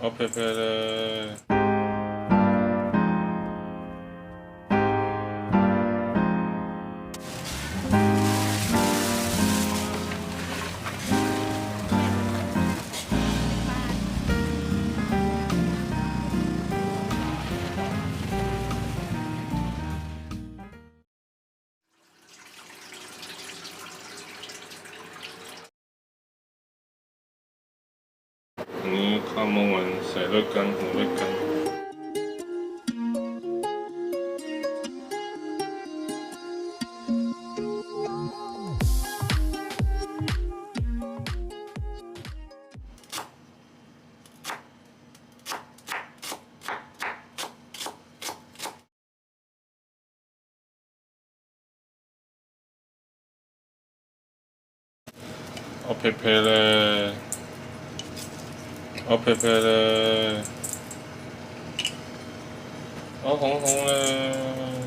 Hop hep hele. ist ein Rückgang, ein Rückgang. oppepele เอาเผ็ไปเลยเอาของของเลย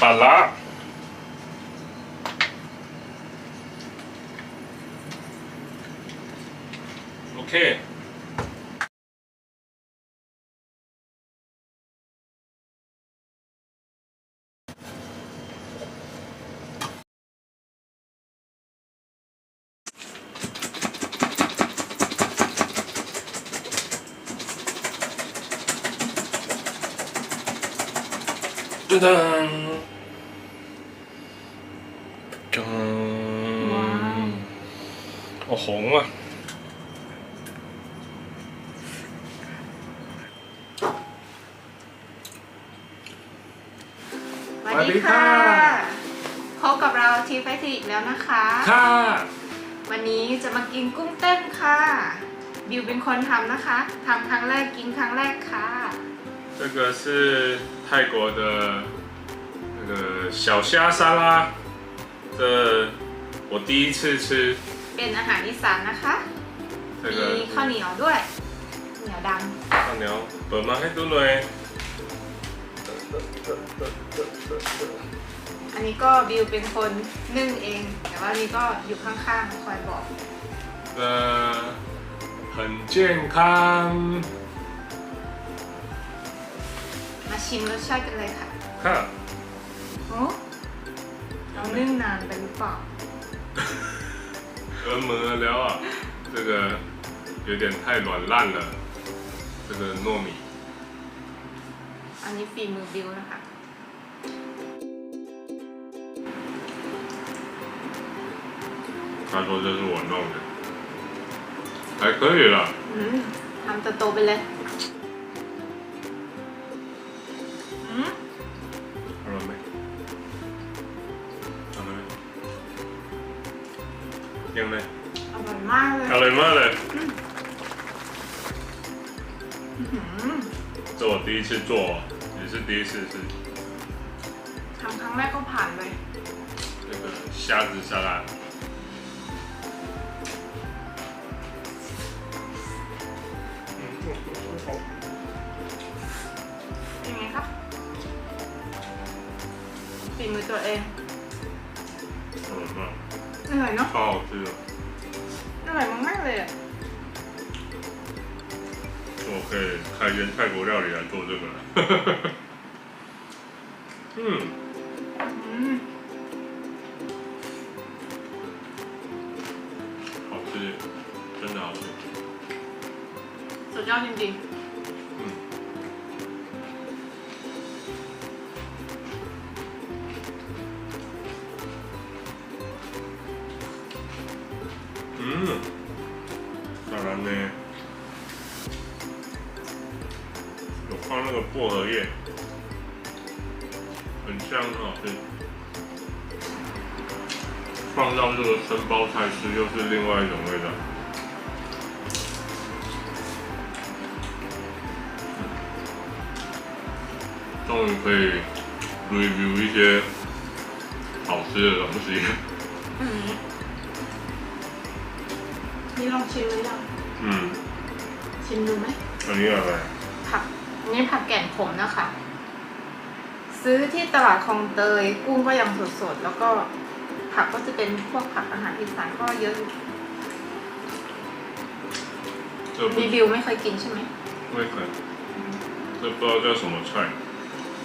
ปลาละโอเค ตึดังจังโอ้โหว่ะสวัสดีค่ะพบกับเราทีไฟสีอีกแล้วนะคะ ค่ะวันนี้จะมากินกุ้งเต้นค่ะ บิวเป็นคนทำนะคะทำครั้งแรกกินครั้งแรกค่ะ 这个是泰国的那个小虾沙拉，这我第一次吃。 เป็นอาหารอีสานนะคะ 这 มี 个 ข้าวเหนียวด้วยเหนียวด ข้าวเหนียวเปิดมาให้ดูหน่อย ำอันนี้ก็บิวเป็นคนนึ่งเอง แต่ว่านี่ก็อยู่ข้างๆคอยบอก 呃，很健康。 ชิมรสชาติกันเลยค่ะ 看， โอ้เรานึ่งนานไปหรือเปล่า 鹅门了啊，这个有点太软烂了，这个糯米。 อันนี้ฝีมือบิวนะคะ 他说这是我弄的，还可以了。 อืมทำโตๆไปเลย ยังไง อร่อยมากเลย อร่อยมากเลย อื้อหือ 这我第一次做，也是第一次吃 ทำครั้งแรกก็ผ่านไป 这个虾子沙拉。 ยังไงครับฝีมือตัวเอง อร่อยมาก อ ร่อยเนาะ 超好吃的。 อร่อยมากๆเลยอะ 我可以开一间泰国料理来做这个了。嗯， 嗯，当然呢，有放那个薄荷叶，很香，很好。放到这个生包菜吃，又是另外一种味道。终于可以 review 一些好吃的东西。嗯。 นี่ลองชิมหรือยัง 嗯， ชิมดูไหม อันนี้อะไร ผัก อันนี้ผักแก่นขมนะคะ ซื้อที่ตลาดคลองเตย กุ้งก็ยังสดๆ แล้วก็ผักก็จะเป็นพวกผักอาหารอีสานก็เยอะอยู่ 这不 รีวิวไม่เคยกินใช่ไหม ไม่เคย这不知道叫什么菜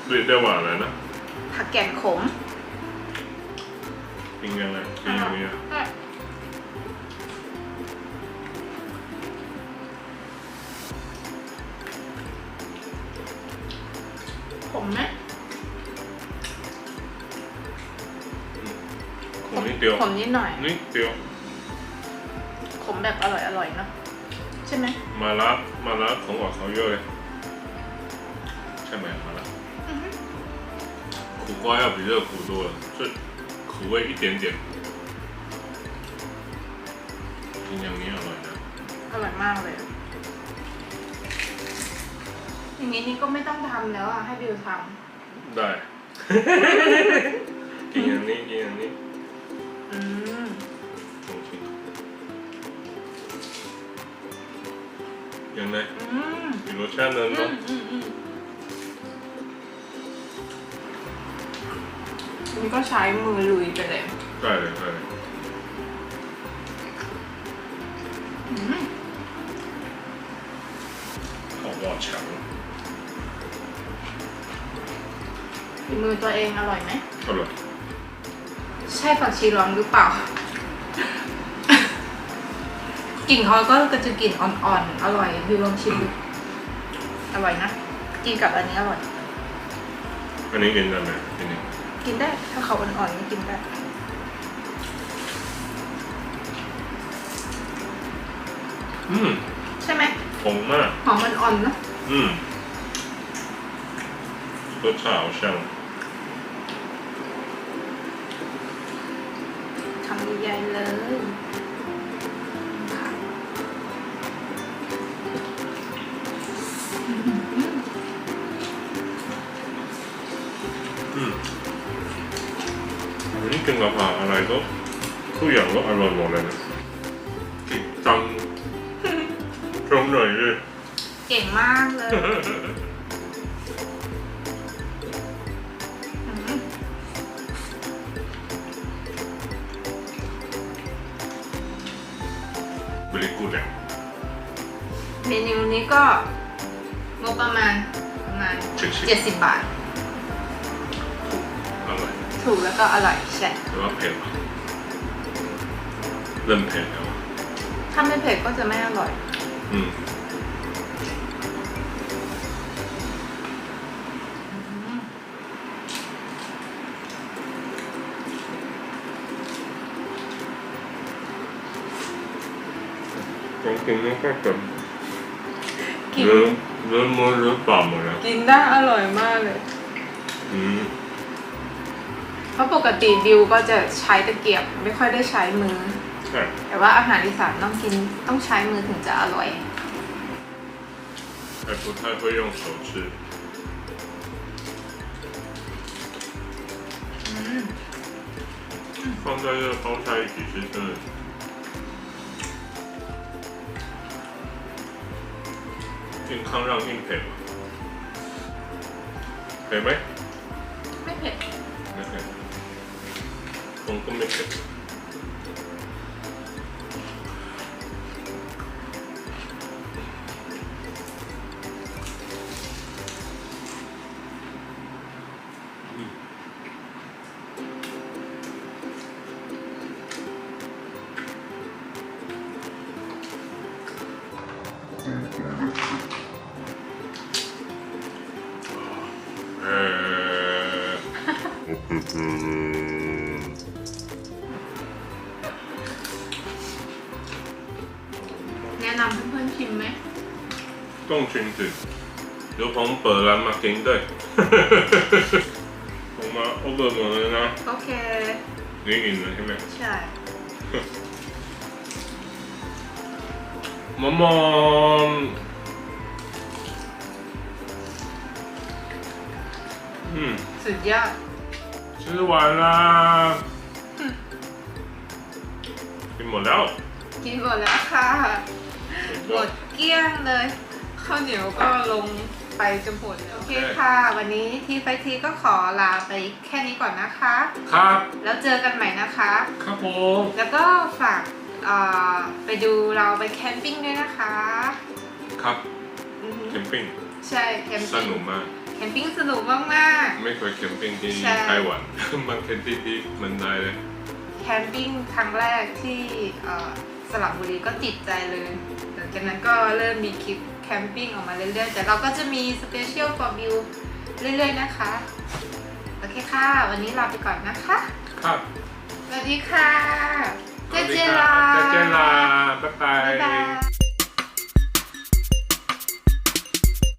เรียกได้ว่าอะไรนะ ผักแก่นขม กินยังไงกิ มไหม ขมนิดเดียว ขมนิดหน่อย นิดเดียว ขมแบบอร่อยอร่อยๆเนอะใช่ไหม มาละมาละของหวานเขาเยอะเลยใช่ไหมมาละ อือฮึ 苦瓜要比这个苦多了，这苦味一点点。กินอย่างนี้อร่อยนะ อร่อยมากเลย อย่างนี้นี่ก็ไม่ต้องทำแล้วอะให้บิวทำได้ กินอย่างนี้กินอย่างนี้อืลองชิมยังไงมมีรสชาติน้นเนาะมอืมนี่ก็ใช้มือลุยไปเลยได้เลยได้เลยของวอดฉัง ฝีมือตัวเองอร่อยไหม อร่อยใช่ผักชีร้องหรือเปล่า กลิ่นเขาก็จะกลิ่นอ่อนๆ อร่อยบิวลองชิมดูอร่อยนะ กินกับอันนี้อร่อย อันนี้กินได้ไหมอันนี้กินได้ ถ้าเขาอ่อนๆไม่กินได้ อืมใช่ไหม红มาก หอมอ่อนๆเนอะอืม รสชาติ好像ทำใหญ่ๆเลยค่ะอืมอันนี้กินกับผักอะไรก็ทุกอย่างก็อร่อยหมดเลยนะกินจังตรงหน่อยเลยเก่งมากเลย เมนูนี้ก็งบประมาณประมาณเจ็ดสิบ70 บาท อร่อยถูกแล้วก็อร่อยใช่ แต่ว่าเผ็ดอะเริ่มเผ็ดแล้วอะถ้าไม่เผ็ดก็จะไม่อร่อย อืมอืมต้องกินแล้วก็แบบ กิน เริ่มเริ่มมือเริ่มปากหมดแล้ว กินได้อร่อยมากเลย อืม เพราะปกติบิวก็จะใช้ตะเกียบ ไม่ค่อยได้ใช้มือ ใช่ แต่ว่าอาหารอีสานต้องกินต้องใช้มือถึงจะอร่อย 还不太会用手吃 อืม 放在这个包菜一起吃真的 กินข้างล่างยิ่งเผ็ดเผ็ดไหมไม่เผ็ดไม่เผ็ดผมก็ไม่เผ็ด นำเพื่อนๆชิมไหมต้องชิมสิเดี๋ยวผมเปิดร้านมากินด้วย ผมมาโอเวอร์หมดเลยนะโอเคนี่อินเลยใช่ไหมใช่มะม่วงอืมสุดยอดซื้อหวละกินหมดแล้ว กินหมดแล้วค่ะ หมดเกลี้ยงเลยขข้าวเหนียวก็ลงไปจนหมดแล้วโอเคโอเคค่ะ วันนี้ทีไฟทีก็ขอลาไปแค่นี้ก่อนนะคะ ครับ แล้วเจอกันใหม่นะคะ ครับผมแล้วก็ฝากเอ่อไปดูเราไปแคมปิ้งด้วยนะคะ ครับอือฮึแคมปิ้งใช่แคมสปิ้งนุกมากแคมปิ้งสนุกมากไม่เคยแคมปิ้งที่ใช่ไต้หวันมันแคมปิ้งที่มันได้เลยๆแคมปิ้งครั้งแรกที่เอ่อ สระบุรีก็ติดใจเลยหลังจากนั้นก็เริ่มมีคลิปแคมปิ้งออกมาเรื่อยๆ แต่เราก็จะมีสเปเชียล for view เรื่อยๆนะคะ โอเคค่ะ วันนี้ลาไปก่อนนะคะ ครับสวัสดีค่ะสวัสดีเจเจครับลา เจเจลา บ๊ายบาบ๊ายยบาย